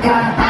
nunca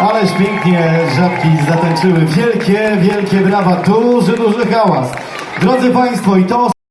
Ależ pięknie żabki zatańczyły. Wielkie, wielkie brawa. Duży, duży hałas. Drodzy Państwo, i to